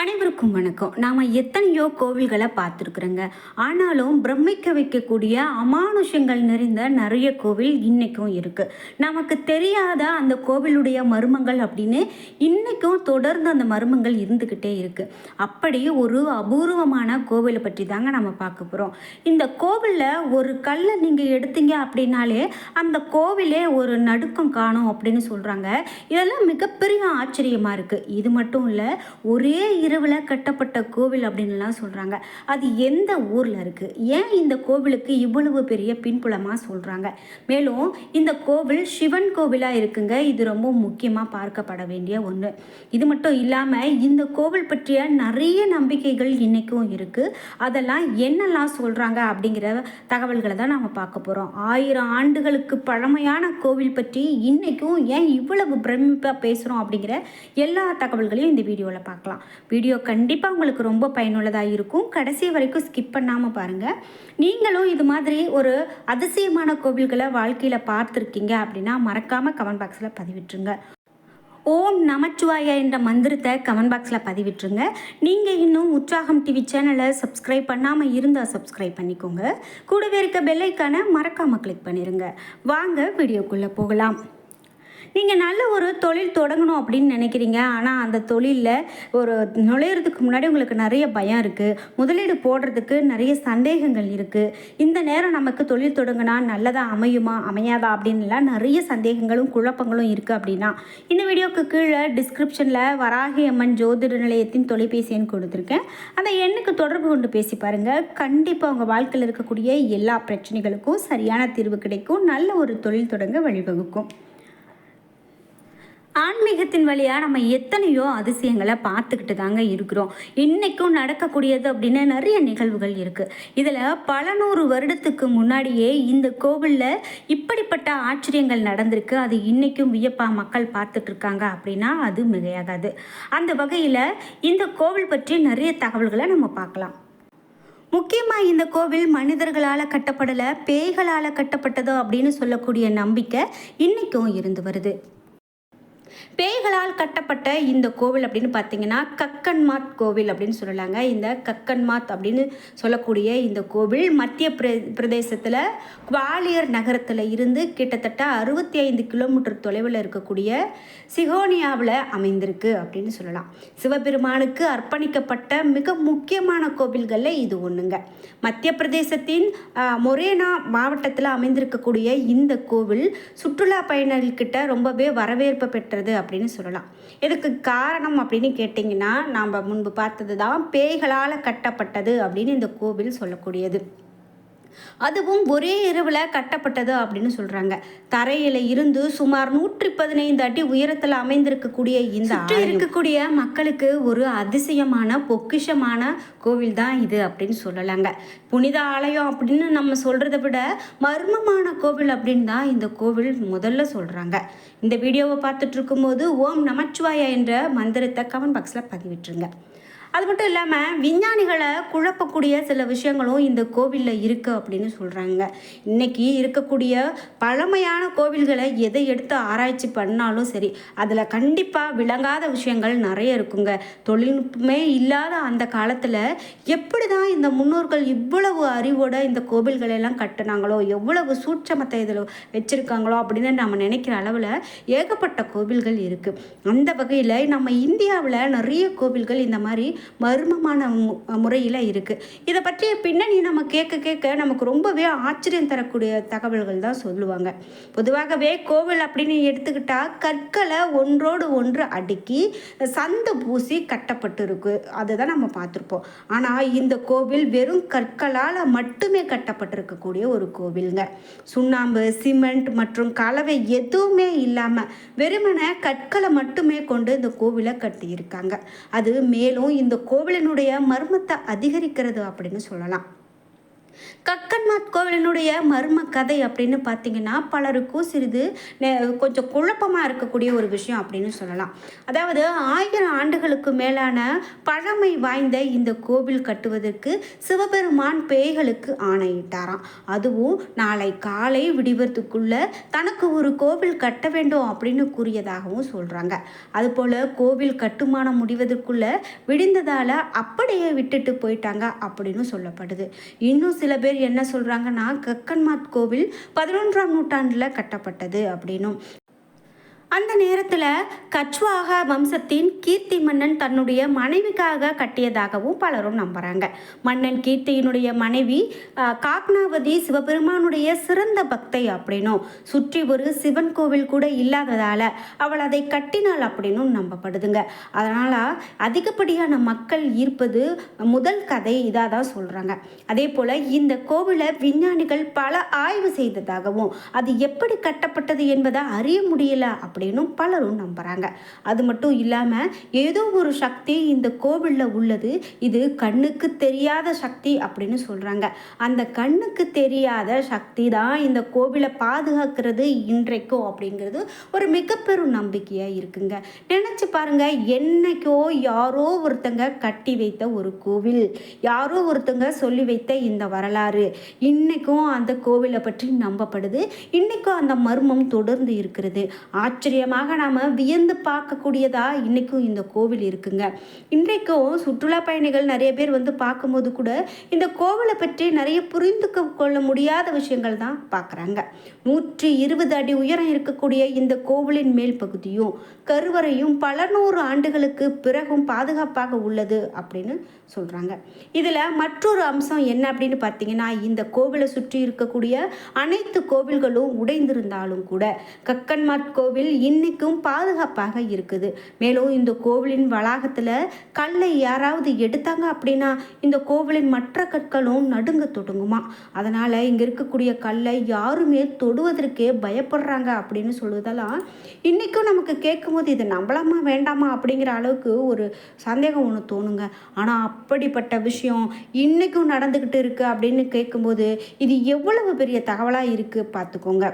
அனைவருக்கும் வணக்கம். நாம் எத்தனையோ கோவில்களை பார்த்துருக்குறோங்க. ஆனாலும் பிரமிக்க வைக்கக்கூடிய அமானுஷங்கள் நிறைந்த நிறைய கோவில் இன்றைக்கும் இருக்குது நமக்கு தெரியாத அந்த கோவிலுடைய மர்மங்கள் அப்படின்னு இன்றைக்கும் தொடர்ந்து அந்த மர்மங்கள் இருந்துக்கிட்டே இருக்குது அப்படி ஒரு அபூர்வமான கோவிலை பற்றி தாங்க நம்ம பார்க்க போகிறோம் இந்த கோவிலில் ஒரு கல்லை நீங்கள் எடுத்தீங்க அப்படின்னாலே அந்த கோவிலே ஒரு நடுக்கம் காணும் அப்படின்னு சொல்கிறாங்க இதெல்லாம் மிகப்பெரிய ஆச்சரியமாக இருக்குது இது மட்டும் இல்லை ஒரே தெருவில் கட்டப்பட்ட கோவில் அப்படின்லாம் சொல்கிறாங்க அது எந்த ஊரில் இருக்குது ஏன் இந்த கோவிலுக்கு இவ்வளவு பெரிய பின்புலமாக சொல்கிறாங்க மேலும் இந்த கோவில் சிவன் கோவிலாக இருக்குங்க. இது ரொம்ப முக்கியமாக பார்க்கப்பட வேண்டிய ஒன்று இது மட்டும் இல்லாமல் இந்த கோவில் பற்றிய நிறைய நம்பிக்கைகள் இன்றைக்கும் இருக்குது அதெல்லாம் என்னெல்லாம் சொல்கிறாங்க அப்படிங்கிற தகவல்களை தான் நம்ம பார்க்க போகிறோம் ஆயிரம் ஆண்டுகளுக்கு பழமையான கோவில் பற்றி இன்றைக்கும் ஏன் இவ்வளவு பிரமிப்பாக பேசுகிறோம் அப்படிங்கிற எல்லா தகவல்களையும் இந்த வீடியோவில் பார்க்கலாம். வீடியோ கண்டிப்பாக உங்களுக்கு ரொம்ப பயனுள்ளதாக இருக்கும். கடைசி வரைக்கும் ஸ்கிப் பண்ணாமல் பாருங்கள் நீங்களும் இது மாதிரி ஒரு அதிசயமான கோவில்களை வாழ்க்கையில் பார்த்துருக்கீங்க அப்படின்னா மறக்காமல் கமெண்ட் பாக்ஸில் பதிவிட்டுருங்க. ஓம் நமச்சிவாய என்ற மந்திரத்தை கமெண்ட் பாக்ஸில் பதிவிட்டுருங்க. நீங்கள் இன்னும் உற்சாகம் டிவி சேனலை சப்ஸ்கிரைப் பண்ணாமல் இருந்தால் சப்ஸ்கிரைப் பண்ணிக்கோங்க. கூடவே இருக்க பெல்லைக்கான மறக்காமல் கிளிக் பண்ணிடுங்க வாங்க வீடியோக்குள்ளே போகலாம். நீங்கள் நல்ல ஒரு தொழில் தொடங்கணும் அப்படின்னு நினைக்கிறீங்க. ஆனால் அந்த தொழிலில் ஒரு நுழையிறதுக்கு முன்னாடி உங்களுக்கு நிறைய பயம் இருக்குது முதலீடு போடுறதுக்கு நிறைய சந்தேகங்கள் இருக்குது இந்த நேரம் நமக்கு தொழில் தொடங்கினா நல்லதாக அமையுமா அமையாதா அப்படின்லாம் நிறைய சந்தேகங்களும் குழப்பங்களும் இருக்குது அப்படின்னா இந்த வீடியோக்கு கீழே டிஸ்கிரிப்ஷனில் வராகி அம்மன் ஜோதிட நிலையத்தின் தொலைபேசி எண் கொடுத்துருக்கேன். அந்த எண்ணுக்கு தொடர்பு கொண்டு பேசி பாருங்கள் கண்டிப்பாக உங்கள் வாழ்க்கையில் இருக்கக்கூடிய எல்லா பிரச்சனைகளுக்கும் சரியான தீர்வு கிடைக்கும். நல்ல ஒரு தொழில் தொடங்க வழிவகுக்கும். ஆன்மீகத்தின் வழியாக நம்ம எத்தனையோ அதிசயங்களை பார்த்துக்கிட்டு தாங்க இருக்கிறோம். இன்றைக்கும் நடக்கக்கூடியது அப்படின்னு நிறைய நிகழ்வுகள் இருக்குது இதில் பல நூறு வருடத்துக்கு முன்னாடியே இந்த கோவிலில் இப்படிப்பட்ட ஆச்சரியங்கள் நடந்திருக்கு. அது இன்றைக்கும் வியப்பாக மக்கள் பார்த்துட்டு இருக்காங்க அப்படின்னா அது மிகையாகாது. அந்த வகையில் இந்த கோவில் பற்றி நிறைய தகவல்களை நம்ம பார்க்கலாம். முக்கியமாக இந்த கோவில் மனிதர்களால் கட்டப்படலை பேய்களால் கட்டப்பட்டதோ அப்படின்னு சொல்லக்கூடிய நம்பிக்கை இன்றைக்கும் இருந்து வருது. பேய்களால் கட்டப்பட்ட இந்த கோவில் அப்படின்னு பார்த்தீங்கன்னா கக்கன்மாத் கோவில் அப்படின்னு சொல்லலாங்க. இந்த கக்கன்மாத் அப்படின்னு சொல்லக்கூடிய இந்த கோவில் மத்திய பிரே பிரதேசத்தில் குவாலியர் நகரத்தில் இருந்து கிட்டத்தட்ட அறுபத்தி ஐந்து கிலோமீட்டர் தொலைவில் இருக்கக்கூடிய சிகோனியாவில் அமைந்திருக்கு அப்படின்னு சொல்லலாம். சிவபெருமானுக்கு அர்ப்பணிக்கப்பட்ட மிக முக்கியமான கோவில்களில் இது ஒன்றுங்க மத்திய பிரதேசத்தின் மொரேனா மாவட்டத்தில் அமைந்திருக்கக்கூடிய இந்த கோவில் சுற்றுலா பயணிகள்கிட்ட ரொம்பவே வரவேற்பு பெற்றது அப்படின்னு சொல்லலாம். இதுக்கு காரணம் அப்படின்னு கேட்டிங்கன்னா நாம் முன்பு பார்த்தது தான் பேய்களால் கட்டப்பட்டது அப்படின்னு இந்த கோவில் சொல்லக்கூடியது. அதுவும் ஒரே இரவில் கட்டப்பட்டது அப்படின்னு சொல்கிறாங்க தரையில் இருந்து சுமார் நூற்றி பதினைந்து அடி உயரத்தில் அமைந்திருக்கக்கூடிய இந்த இருக்கக்கூடிய மக்களுக்கு ஒரு அதிசயமான பொக்கிஷமான கோவில் தான் இது அப்படின்னு சொல்லலாங்க. புனித ஆலயம் அப்படின்னு நம்ம சொல்கிறத விட மர்மமான கோவில் அப்படின்னு தான் இந்த கோவில் முதல்ல சொல்கிறாங்க இந்த வீடியோவை பார்த்துட்டு இருக்கும்போது ஓம் நமச்சிவாயா என்ற மந்திரத்தை கமெண்ட் பாக்ஸில் பதிவிட்டுருங்க. அது மட்டும் இல்லாமல் விஞ்ஞானிகளை குழப்பக்கூடிய சில விஷயங்களும் இந்த கோவிலில் இருக்குது அப்படின்னு சொல்கிறாங்க இன்றைக்கி இருக்கக்கூடிய பழமையான கோவில்களை எதை எடுத்து ஆராய்ச்சி பண்ணாலும் சரி அதில் கண்டிப்பாக விளங்காத விஷயங்கள் நிறைய இருக்குங்க. தொழில்நுட்பமே இல்லாத அந்த காலத்தில் எப்படி தான் இந்த முன்னோர்கள் இவ்வளவு அறிவோட இந்த கோவில்களை எல்லாம் கட்டினாங்களோ எவ்வளவு சூட்சமத்தை இதில் வச்சுருக்காங்களோ அப்படின்னு நம்ம நினைக்கிற அளவில் ஏகப்பட்ட கோவில்கள் இருக்குது அந்த வகையில் நம்ம இந்தியாவில் நிறைய கோவில்கள் இந்த மாதிரி மர்மமான முறையில் இருக்குது இதை பற்றிய பின்னணி நம்ம கேட்க கேட்க நமக்கு ரொம்பவே ஆச்சரியம் தரக்கூடிய தகவல்கள் தான் சொல்லுவாங்க. பொதுவாகவே கோவில் அப்படின்னு எடுத்துக்கிட்டால் கற்களை ஒன்றோடு ஒன்று அடுக்கி சந்து பூசி கட்டப்பட்டிருக்கு. அதை தான் நம்ம பார்த்துருப்போம். ஆனால் இந்த கோவில் வெறும் கற்களால் மட்டுமே கட்டப்பட்டிருக்கக்கூடிய ஒரு கோவிலுங்க. சுண்ணாம்பு சிமெண்ட் மற்றும் கலவை எதுவுமே இல்லாமல் வெறுமனை கற்களை மட்டுமே கொண்டு இந்த கோவிலை கட்டியிருக்காங்க. அது மேலும் இந்த இந்த கோவிலினுடைய மர்மத்தை அதிகரிக்கிறது அப்படின்னு சொல்லலாம். கக்கன்மாத் கோவிலினுடைய மர்ம கதை அப்படின்னு பார்த்தீங்கன்னா பலருக்கும் சிறிது கொஞ்சம் குழப்பமாக இருக்கக்கூடிய ஒரு விஷயம் அப்படின்னு சொல்லலாம். அதாவது ஆயிரம் ஆண்டுகளுக்கு மேலான பழமை வாய்ந்த இந்த கோவில் கட்டுவதற்கு சிவபெருமான் பேய்களுக்கு ஆணையிட்டாராம். அதுவும் நாளை காலை விடிவதுக்குள்ள தனக்கு ஒரு கோவில் கட்ட வேண்டும் அப்படின்னு கூறியதாகவும் சொல்கிறாங்க அதுபோல் கோவில் கட்டுமானம் முடிவதற்குள்ள விடிந்ததால் அப்படியே விட்டுட்டு போயிட்டாங்க அப்படின்னு சொல்லப்படுது. இன்னும் சில பேர் என்ன சொல்கிறாங்கன்னா கக்கன்மாத் கோவில் பதினொன்றாம் நூற்றாண்டில் கட்டப்பட்டது அப்படின்னும். அந்த நேரத்தில் கச்வாகா வம்சத்தின் கீர்த்தி மன்னன் தன்னுடைய மனைவிக்காக கட்டியதாகவும் பலரும் நம்புகிறாங்க மன்னன் கீர்த்தியினுடைய மனைவி காக்னாவதி சிவபெருமானுடைய சிறந்த பக்தை அப்படின்னும் சுற்றி ஒரு சிவன் கோவில் கூட இல்லாததால் அவள் அதை கட்டினாள் அப்படின்னும் நம்பப்படுதுங்க. அதனால் அதிகப்படியான மக்கள் ஈர்ப்பது முதல் கதை இதாக தான் சொல்கிறாங்க அதே போல் இந்த கோவிலை விஞ்ஞானிகள் பல ஆய்வு செய்ததாகவும் அது எப்படி கட்டப்பட்டது என்பதை அறிய முடியல அப்படின்னும் பலரும் நம்புகிறாங்க அது மட்டும் இல்லாமல் ஏதோ ஒரு சக்தி இந்த கோவிலில் உள்ளது. இது கண்ணுக்கு தெரியாத சக்தி அப்படின்னு சொல்கிறாங்க அந்த கண்ணுக்கு தெரியாத சக்தி தான் இந்த கோவிலை பாதுகாக்கிறது இன்றைக்கும் அப்படிங்கிறது ஒரு மிகப்பெரும் நம்பிக்கையாக இருக்குங்க. நினச்சி பாருங்க என்னைக்கோ யாரோ ஒருத்தங்க கட்டி வைத்த ஒரு கோவில் யாரோ ஒருத்தங்க சொல்லி வைத்த இந்த வரலாறு. இன்னைக்கும் அந்த கோவிலை பற்றி நம்பப்படுது. இன்னைக்கும் அந்த மர்மம் தொடர்ந்து இருக்கிறது. ஆட்சி ஆச்சரியமாக நாம் வியந்து பார்க்கக்கூடியதாக இன்றைக்கும் இந்த கோவில் இருக்குங்க. இன்றைக்கும் சுற்றுலா பயணிகள் நிறைய பேர் வந்து பார்க்கும்போது கூட இந்த கோவிலை பற்றி நிறைய புரிந்து கொள்ள முடியாத விஷயங்கள் தான் பார்க்குறாங்க. நூற்றி இருபது அடி உயரம் இருக்கக்கூடிய இந்த கோவிலின் மேல் பகுதியும் கருவறையும் பல நூறு ஆண்டுகளுக்கு பிறகும் பாதுகாப்பாக உள்ளது அப்படின்னு சொல்கிறாங்க இதில் மற்றொரு அம்சம் என்ன அப்படின்னு பார்த்தீங்கன்னா இந்த கோவிலை சுற்றி இருக்கக்கூடிய அனைத்து கோவில்களும் உடைந்திருந்தாலும் கூட கக்கன்மாட் கோவில் இன்னைக்கும் பாதுகாப்பாக இருக்குது. மேலும் இந்த கோவிலின் வளாகத்தில் கல்லை யாராவது எடுத்தாங்க அப்படின்னா இந்த கோவிலின் மற்ற கற்களும் நடுங்க தொடங்குமா? அதனால் இங்கே இருக்கக்கூடிய கல்லை யாருமே தொடுவதற்கே பயப்படுறாங்க அப்படின்னு சொல்லுவதெல்லாம் இன்றைக்கும் நமக்கு கேட்கும்போது இது நம்பலாமா வேண்டாமா அப்படிங்கிற அளவுக்கு ஒரு சந்தேகம் ஒன்று தோணுங்க. ஆனால் அப்படிப்பட்ட விஷயம் இன்றைக்கும் நடந்துக்கிட்டு இருக்குது அப்படின்னு கேட்கும்போது இது எவ்வளவு பெரிய தகவலாக இருக்குது பார்த்துக்கோங்க.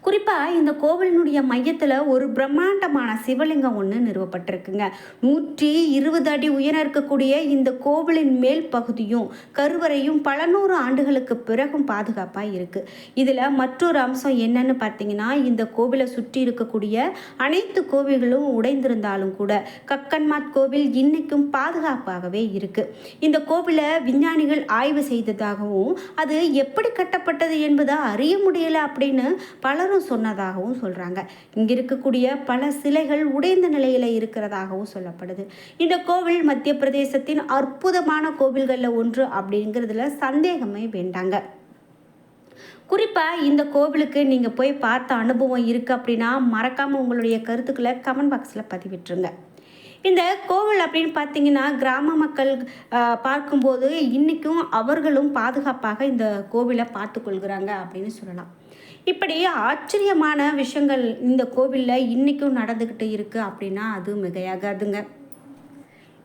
குறிப்பாக இந்த கோவிலினுடைய மையத்தில் ஒரு பிரம்மாண்டமான சிவலிங்கம் ஒன்று நிறுவப்பட்டிருக்குங்க. நூற்றி இருபது அடி உயரம் இருக்கக்கூடிய இந்த கோவிலின் மேல் பகுதியும் கருவறையும் பல நூறு ஆண்டுகளுக்கு பிறகும் பாதுகாப்பாக இருக்குது இதில் மற்றொரு அம்சம் என்னன்னு பார்த்தீங்கன்னா இந்த கோவிலை சுற்றி இருக்கக்கூடிய அனைத்து கோவில்களும் உடைந்திருந்தாலும் கூட கக்கன்மாத் கோவில் இன்னைக்கும் பாதுகாப்பாகவே இருக்குது இந்த கோவிலை விஞ்ஞானிகள் ஆய்வு செய்ததாகவும் அது எப்படி கட்டப்பட்டது என்பதை அறிய முடியலை அப்படின்னு பலரும் சொன்னதாகவும் சொல்கிறாங்க இங்கே இருக்கக்கூடிய பல சிலைகள் உடைந்த நிலையில் இருக்கிறதாகவும் சொல்லப்படுது. இந்த கோவில் மத்திய பிரதேசத்தின் அற்புதமான கோவில்களில் ஒன்று அப்படிங்கிறதுல சந்தேகமே வேண்டாங்க. குறிப்பாக இந்த கோவிலுக்கு நீங்கள் போய் பார்த்த அனுபவம் இருக்குது அப்படின்னா மறக்காமல் உங்களுடைய கருத்துக்களை கமெண்ட் பாக்ஸில் பதிவிட்டுருங்க. இந்த கோவில் அப்படின்னு பார்த்தீங்கன்னா கிராம மக்கள் பார்க்கும்போது இன்றைக்கும் அவர்களும் பாதுகாப்பாக இந்த கோவிலை பார்த்துக்கொள்கிறாங்க அப்படின்னு சொல்லலாம். இப்படி ஆச்சரியமான விஷயங்கள் இந்த கோவிலில் இன்றைக்கும் நடந்துக்கிட்டு இருக்குது அப்படின்னா அது மிகையாகாதுங்க.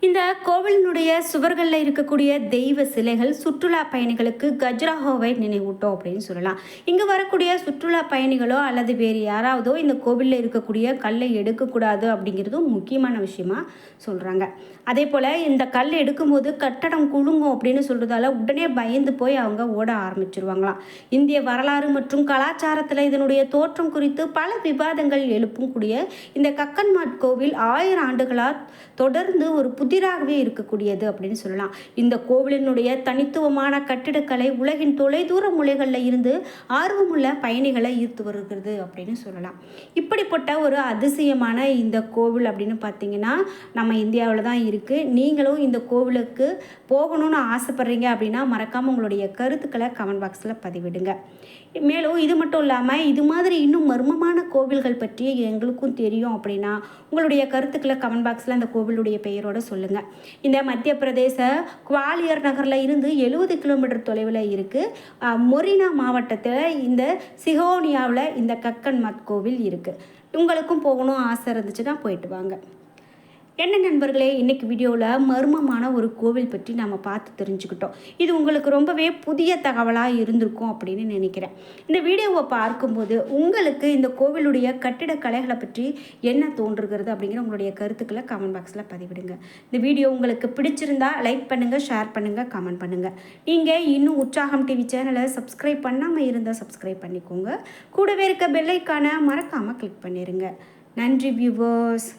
இந்த கோவிலினுடைய சுவர்களில் இருக்கக்கூடிய தெய்வ சிலைகள் சுற்றுலா பயணிகளுக்கு கஜ்ராஹோவை நினைவூட்டும் அப்படின்னு சொல்லலாம். இங்கே வரக்கூடிய சுற்றுலா பயணிகளோ அல்லது வேறு யாராவதோ இந்த கோவிலில் இருக்கக்கூடிய கல்லை எடுக்கக்கூடாது அப்படிங்கிறதும் முக்கியமான விஷயமா சொல்கிறாங்க அதே போல் இந்த கல் எடுக்கும்போது கட்டடம் குலுங்கும் அப்படின்னு சொல்கிறதால உடனே பயந்து போய் அவங்க ஓட ஆரம்பிச்சிருவாங்களாம். இந்திய வரலாறு மற்றும் கலாச்சாரத்தில் இதனுடைய தோற்றம் குறித்து பல விவாதங்கள் எழுப்பும் கூடிய இந்த கக்கன்மாட் கோவில் ஆயிரம் ஆண்டுகளாக தொடர்ந்து ஒரு புதிய புதிராகவே இருக்கக்கூடியது அப்படின்னு சொல்லலாம். இந்த கோவிலினுடைய தனித்துவமான கட்டிடக்கலை உலகின் தொலைதூர மூலைகளில் இருந்து ஆர்வமுள்ள பயணிகளை ஈர்த்து வருகிறது அப்படின்னு சொல்லலாம். இப்படிப்பட்ட ஒரு அதிசயமான இந்த கோவில் அப்படின்னு பார்த்தீங்கன்னா நம்ம இந்தியாவில் தான் இருக்குது நீங்களும் இந்த கோவிலுக்கு போகணும்னு ஆசைப்படுறீங்க அப்படின்னா மறக்காமல் உங்களுடைய கருத்துக்களை கமெண்ட் பாக்ஸில் பதிவிடுங்க. மேலும் இது மட்டும் இல்லாமல் இது மாதிரி இன்னும் மர்மமான கோவில்கள் பற்றி எங்களுக்கும் தெரியும் அப்படின்னா உங்களுடைய கருத்துக்களை கமெண்ட் பாக்ஸில் அந்த கோவிலுடைய பெயரோட சொல்லுங்கள் இந்த மத்திய பிரதேச குவாலியர் நகரில் இருந்து எழுபது கிலோமீட்டர் தொலைவில் இருக்குது மொரினா மாவட்டத்தில் இந்த சிகோனியாவில் இந்த கக்கன் மத் கோவில் இருக்குது உங்களுக்கும் போகணும் ஆசை இருந்துச்சுன்னா போயிட்டு வாங்க. என்ன நண்பர்களே இன்றைக்கி வீடியோவில் மர்மமான ஒரு கோவில் பற்றி நம்ம பார்த்து தெரிஞ்சுக்கிட்டோம். இது உங்களுக்கு ரொம்பவே புதிய தகவலாக இருந்திருக்கும் அப்படின்னு நினைக்கிறேன். இந்த வீடியோவை பார்க்கும்போது உங்களுக்கு இந்த கோவிலுடைய கட்டிடக்கலைகளை பற்றி என்ன தோன்றுகிறது அப்படிங்கிற உங்களுடைய கருத்துக்களை கமெண்ட் பாக்ஸில் பதிவிடுங்க. இந்த வீடியோ உங்களுக்கு பிடிச்சிருந்தா லைக் பண்ணுங்கள் ஷேர் பண்ணுங்கள் கமெண்ட் பண்ணுங்கள் நீங்கள் இன்னும் உற்சாகம் டிவி சேனலை சப்ஸ்கிரைப் பண்ணாமல் இருந்தால் சப்ஸ்கிரைப் பண்ணிக்கோங்க. கூடவே இருக்க பெல்லைக்கான மறக்காமல் கிளிக் பண்ணிடுங்க நன்றி வியூவர்ஸ்